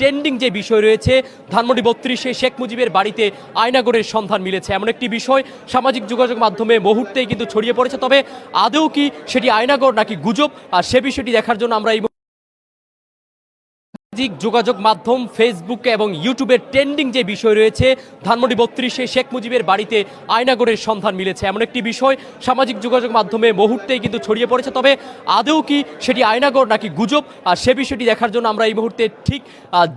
Trending যে বিষয় রয়েছে, ধানমন্ডি বত্রিশে শেখ মুজিবের বাড়িতে আয়নাগরের সন্ধান মিলেছে। এমন একটি বিষয় সামাজিক যোগাযোগ মাধ্যমে মুহূর্তেই কিন্তু ছড়িয়ে পড়েছে, তবে আদৌ কি সেটি আয়নাগর নাকি গুজব? আর সে বিষয়টি দেখার জন্য আমরা এই সামাজিক যোগাযোগ মাধ্যম ফেসবুকে এবং ইউটিউবের ট্রেন্ডিং যে বিষয় রয়েছে, ধানমন্ডি বত্রিশে শেখ মুজিবের বাড়িতে আয়নাগরের সন্ধান মিলেছে। এমন একটি বিষয়, সামাজিক যোগাযোগ মাধ্যমে মুহূর্তেই কিন্তু ছড়িয়ে পড়েছে। তবে আদৌ কি সেটি আয়নাগর নাকি গুজব? আর সে বিষয়টি দেখার জন্য আমরা এই মুহূর্তে ঠিক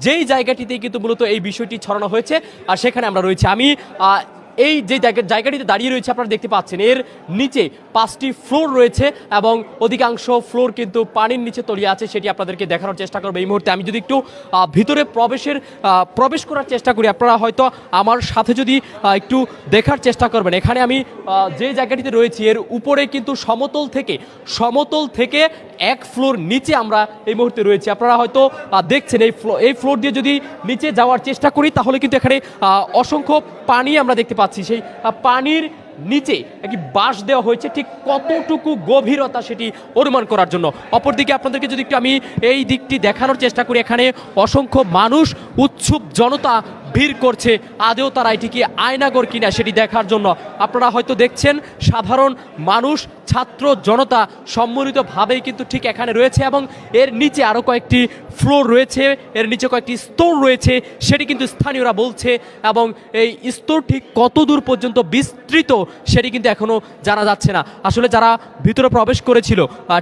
যেই জায়গাটিতেই কিন্তু মূলত এই বিষয়টি ছড়ানো হয়েছে, আর সেখানে আমরা রয়েছে। আমি এই যে জায়গা জায়গাটিতে দাঁড়িয়ে রয়েছে আপনারা দেখতে পাচ্ছেন, এর নিচে পাঁচটি ফ্লোর রয়েছে এবং অধিকাংশ ফ্লোর কিন্তু পানির নিচে তলিয়ে আছে, সেটি আপনাদেরকে দেখানোর চেষ্টা করব এই মুহূর্তে। আমি যদি একটু ভিতরে প্রবেশের প্রবেশ করার চেষ্টা করি, আপনারা হয়তো আমার সাথে যদি একটু দেখার চেষ্টা করবেন। এখানে আমি যে জায়গাটিতে রয়েছি, এর উপরে কিন্তু সমতল থেকে সমতল থেকে এক ফ্লোর নিচে আমরা এই মুহূর্তে রয়েছি। আপনারা হয়তো দেখছেন এই ফ্লো এই ফ্লোর দিয়ে যদি নিচে যাওয়ার চেষ্টা করি, তাহলে কিন্তু এখানে অসংখ্য পানি আমরা দেখতে পাচ্ছি। সেই পানির নিচে একটি বাঁশ দেওয়া হয়েছে। ঠিক কতটুকু গভীরতা সেটি অনুমান করার জন্য। অপরদিকে আপনাদেরকে যদি একটু আমি এই দিকটি দেখানোর চেষ্টা করি, এখানে অসংখ্য মানুষ, উৎসুক জনতা ভিড় করছে আদেও তারা এটিকে আয়নাগর কিনা সেটি দেখার জন্য। আপনারা হয়তো দেখছেন, সাধারণ মানুষ, ছাত্র, জনতা সম্মিলিতভাবেই কিন্তু ঠিক এখানে রয়েছে এবং এর নিচে আরও কয়েকটি ফ্লোর রয়েছে, এর নিচে কয়েকটি স্তর রয়েছে, সেটি কিন্তু স্থানীয়রা বলছে, এবং এই স্তর ঠিক কত দূর পর্যন্ত বিস্তৃত সেটি কিন্তু এখনও জানা যাচ্ছে না। আসলে যারা ভিতরে প্রবেশ করেছিল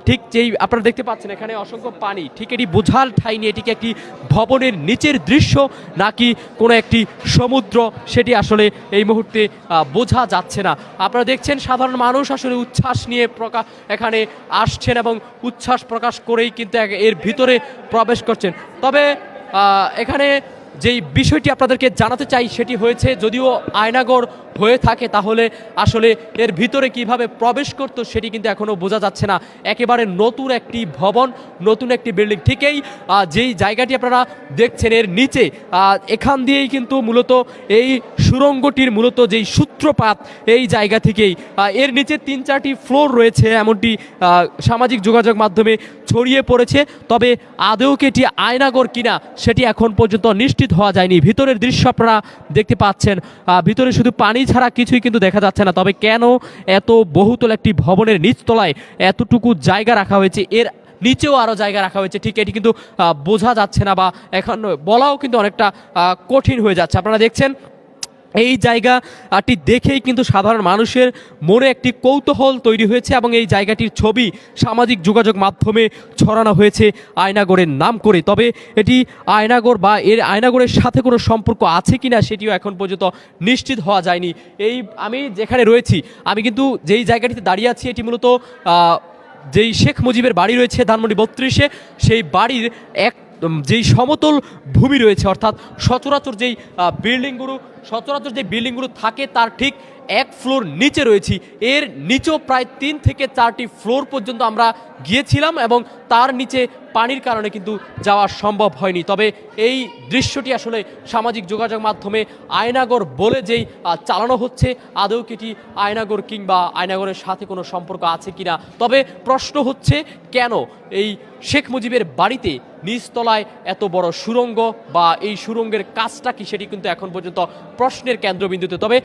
ঠিক যেই আপনারা দেখতে পাচ্ছেন এখানে অসংখ্য পানি, ঠিক এটি বোঝাল ঠাই নিয়ে, এটিকে একটি ভবনের নিচের দৃশ্য নাকি কোনো একটি সমুদ্র, সেটি আসলে এই মুহূর্তে বোঝা যাচ্ছে না। আপনারা দেখছেন সাধারণ মানুষ আসলে উচ্ছ্বাস নিয়ে প্রকাশ এখানে আসছেন এবং উচ্ছ্বাস প্রকাশ করেই কিন্তু এর ভিতরে প্রবেশ করছেন। তবে এখানে যেই বিষয়টি আপনাদেরকে জানাতে চাই সেটি হয়েছে, যদিও আয়নাগর হয়ে থাকে, তাহলে আসলে এর ভিতরে কীভাবে প্রবেশ করতো সেটি কিন্তু এখনও বোঝা যাচ্ছে না। একেবারে নতুন একটি ভবন, নতুন একটি বিল্ডিং ঠিকই যেই জায়গাটি আপনারা দেখছেন, এর নিচে এখান দিয়েই কিন্তু মূলত এই সুরঙ্গটির মূলত যেই সূত্রপাত, এই জায়গা থেকেই এর নিচে তিন চারটি ফ্লোর রয়েছে, এমনটি সামাজিক যোগাযোগ মাধ্যমে ছড়িয়ে পড়েছে, তবে আদৌ কি এটি আয়নাগর কিনা, সেটি এখন পর্যন্ত নিশ্চিত হওয়া যায়নি। ভিতরের দৃশ্য আপনারা দেখতে পাচ্ছেন। ভিতরে শুধু পানি ছাড়া কিছুই কিন্তু দেখা যাচ্ছে না। তবে কেন এত বহুতল একটি ভবনের নিচতলায় এতটুকু জায়গা রাখা হয়েছে? এর নিচেও আরও জায়গা রাখা হয়েছে। ঠিক এটি কিন্তু বোঝা যাচ্ছে না বা এখন বলাও কিন্তু অনেকটা কঠিন হয়ে যাচ্ছে। আপনারা দেখছেন এই জায়গাটি দেখেই কিন্তু সাধারণ মানুষের মনে একটি কৌতূহল তৈরি হয়েছে এবং এই জায়গাটির ছবি সামাজিক যোগাযোগ মাধ্যমে ছড়ানো হয়েছে আয়নাগরের নাম করে। তবে এটি আয়নাগর বা এর আয়নাগরের সাথে কোনো সম্পর্ক আছে কিনা সেটিও এখন পর্যন্ত নিশ্চিত হওয়া যায়নি। এই আমি যেখানে রয়েছি, আমি কিন্তু যেই জায়গাটিতে দাঁড়িয়ে আছি, এটি মূলত যেই শেখ মুজিবের বাড়ি রয়েছে ধানমন্ডি বত্রিশে, সেই বাড়ির এক যেই সমতল ভূমি রয়েছে, অর্থাৎ সচরাচর যেই বিল্ডিংগুলো সচরাচর যে বিল্ডিংগুলো থাকে, তার ঠিক এক ফ্লোর নিচে রয়েছি। এর নিচেও প্রায় তিন থেকে চারটি ফ্লোর পর্যন্ত আমরা গিয়েছিলাম এবং তার নিচে পানির কারণে কিন্তু যাওয়া সম্ভব হয়নি। তবে এই দৃশ্যটি আসলে সামাজিক যোগাযোগ মাধ্যমে আয়নাগর বলে যেই চালানো হচ্ছে, আদৌ কিটি আয়নাগর কিংবা আয়নাগরের সাথে কোনো সম্পর্ক আছে কিনা? তবে প্রশ্ন হচ্ছে, কেন এই শেখ মুজিবের বাড়িতে নিচতলায় এত বড় সুরঙ্গ বা এই সুরঙ্গের কাজটা কি সেটি কিন্তু এখন পর্যন্ত প্রশ্নের কেন্দ্রবিন্দুতে। তবে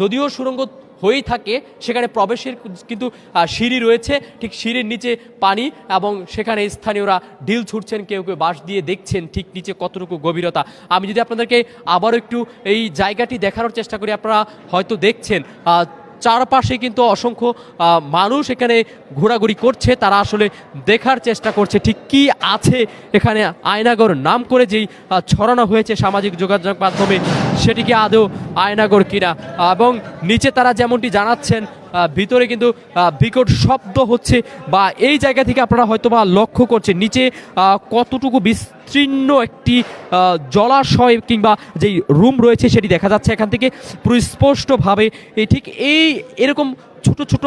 যদিও সুরঙ্গ হয়েই থাকে, সেখানে প্রবেশের কিন্তু সিঁড়ি রয়েছে, ঠিক সিঁড়ির নিচে পানি এবং সেখানে স্থানীয়রা ঢিল ছুটছেন, কেউ কেউ বাঁশ দিয়ে দেখছেন ঠিক নিচে কতটুকু গভীরতা। আমি যদি আপনাদেরকে আবারও একটু এই জায়গাটি দেখানোর চেষ্টা করি, আপনারা হয়তো দেখছেন চারপাশে কিন্তু অসংখ্য মানুষ এখানে ঘোরাঘুরি করছে, তারা আসলে দেখার চেষ্টা করছে, ঠিক কি আছে এখানে আয়নাগর নাম করে যেই ছড়ানো হয়েছে সামাজিক যোগাযোগ মাধ্যমে। সেটিকে আদৌ আয়নাগর কিনা। এবং নিচে তারা যেমনটি জানাচ্ছেন ভিতরে কিন্তু বিকট শব্দ হচ্ছে বা এই জায়গা থেকে আপনারা হয়তো বা লক্ষ্য করছেন, নিচে কতটুকু বিস্তীর্ণ একটি জলাশয় কিংবা যেই রুম রয়েছে সেটি দেখা যাচ্ছে এখান থেকে। স্পষ্টভাবে এই ঠিক এই এরকম ছোট ছোট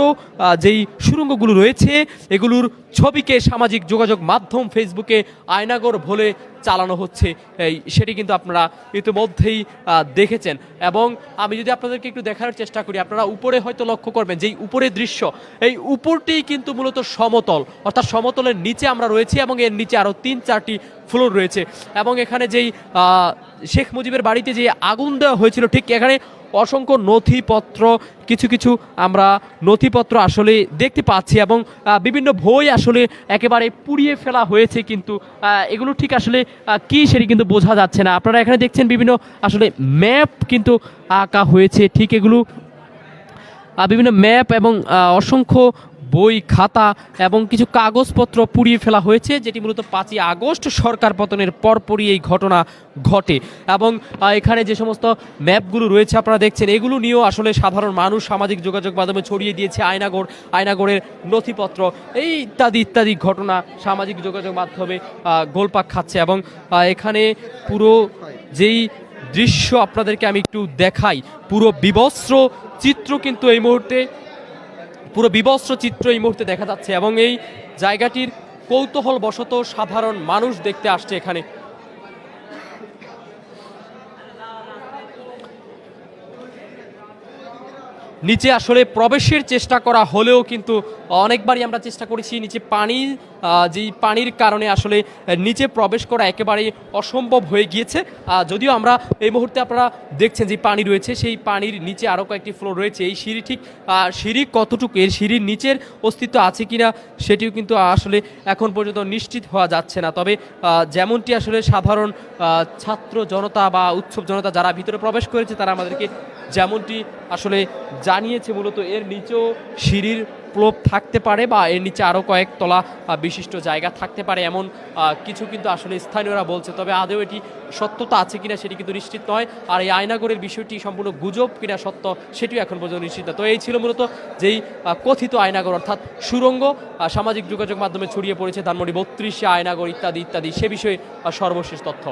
যেই সুড়ঙ্গগুলো রয়েছে, এগুলোর ছবিকে সামাজিক যোগাযোগ মাধ্যম ফেসবুকে আয়নাগর ভোলে চালানো হচ্ছে। এই, সেটি কিন্তু আপনারা ইতিমধ্যেই দেখেছেন। এবং আমি যদি আপনাদেরকে একটু দেখার চেষ্টা করি, আপনারা উপরে হয়তো লক্ষ্য করবেন যেই উপরের দৃশ্য, এই উপরটি কিন্তু মূলত সমতল। অর্থাৎ সমতলের নিচে আমরা রয়েছি এবং এর নিচে আরও তিন চারটি ফ্লোর রয়েছে। এবং এখানে যেই শেখ মুজিবের বাড়িতে যে আগুন দেওয়া হয়েছিল, ঠিক এখানে অসংখ্য নথিপত্র, কিছু কিছু আমরা নথিপত্র আসলে দেখতে পাচ্ছি এবং বিভিন্ন বই আসলে একেবারে পুড়িয়ে ফেলা হয়েছে কিন্তু এগুলো ঠিক আসলে কি সেটি কিন্তু বোঝা যাচ্ছে না। আপনারা এখানে দেখছেন বিভিন্ন আসলে ম্যাপ কিন্তু আঁকা হয়েছে, ঠিক এগুলো বিভিন্ন ম্যাপ এবং অসংখ্য বই, খাতা এবং কিছু কাগজপত্র পুড়িয়ে ফেলা হয়েছে, যেটি মূলত পাঁচই আগস্ট সরকার পতনের পরপরই এই ঘটনা ঘটে। এবং এখানে যে সমস্ত ম্যাপগুলো রয়েছে আপনারা দেখছেন, এগুলো নিয়েও আসলে সাধারণ মানুষ সামাজিক যোগাযোগ মাধ্যমে ছড়িয়ে দিয়েছে আয়নাগর আয়নাগরের নথিপত্র। এই ইত্যাদি ইত্যাদি ঘটনা সামাজিক যোগাযোগ মাধ্যমে গোলপাক খাচ্ছে। এবং এখানে পুরো যেই দৃশ্য আপনাদেরকে আমি একটু দেখাই, পুরো বিবস্ত্র চিত্র কিন্তু এই মুহূর্তে পুরো বিবস্ত্র চিত্র এই মুহূর্তে দেখা যাচ্ছে এবং এই জায়গাটির কৌতূহল বশত সাধারণ মানুষ দেখতে আসছে এখানে। নিচে আসলে প্রবেশের চেষ্টা করা হলেও কিন্তু অনেকবারই আমরা চেষ্টা করেছি, নিচে পানি যেই পানির কারণে আসলে নিচে প্রবেশ করা একেবারেই অসম্ভব হয়ে গিয়েছে। যদিও আমরা এই মুহূর্তে আপনারা দেখছেন যে পানি রয়েছে, সেই পানির নিচে আরও কয়েকটি ফ্লোর রয়েছে। এই সিঁড়ি ঠিক সিঁড়ি কতটুকু এর সিঁড়ির নিচের অস্তিত্ব আছে কি না সেটিও কিন্তু আসলে এখন পর্যন্ত নিশ্চিত হওয়া যাচ্ছে না। তবে যেমনটি আসলে সাধারণ ছাত্র জনতা বা উৎসব জনতা যারা ভিতরে প্রবেশ করেছে, তারা আমাদেরকে যেমনটি আসলে জানিয়েছে, মূলত এর নিচেও সিঁড়ির প্লোপ থাকতে পারে বা এর নিচে আরও কয়েক তলা বিশিষ্ট জায়গা থাকতে পারে এমন কিছু কিন্তু আসলে স্থানীয়রা বলছে। তবে আদৌ এটি সত্যতা আছে কিনা সেটি কিন্তু নিশ্চিত নয়। আর এই আয়নাগরের বিষয়টি সম্পূর্ণ গুজব কিনা সত্য সেটিও এখন পর্যন্ত নিশ্চিত। তো এই ছিল মূলত যেই কথিত আয়নাগর, অর্থাৎ সুরঙ্গ সামাজিক যোগাযোগ মাধ্যমে ছড়িয়ে পড়েছে। ধানমন্ডি বত্রিশে আয়নাগর ইত্যাদি ইত্যাদি সে বিষয়ে সর্বশেষ তথ্য।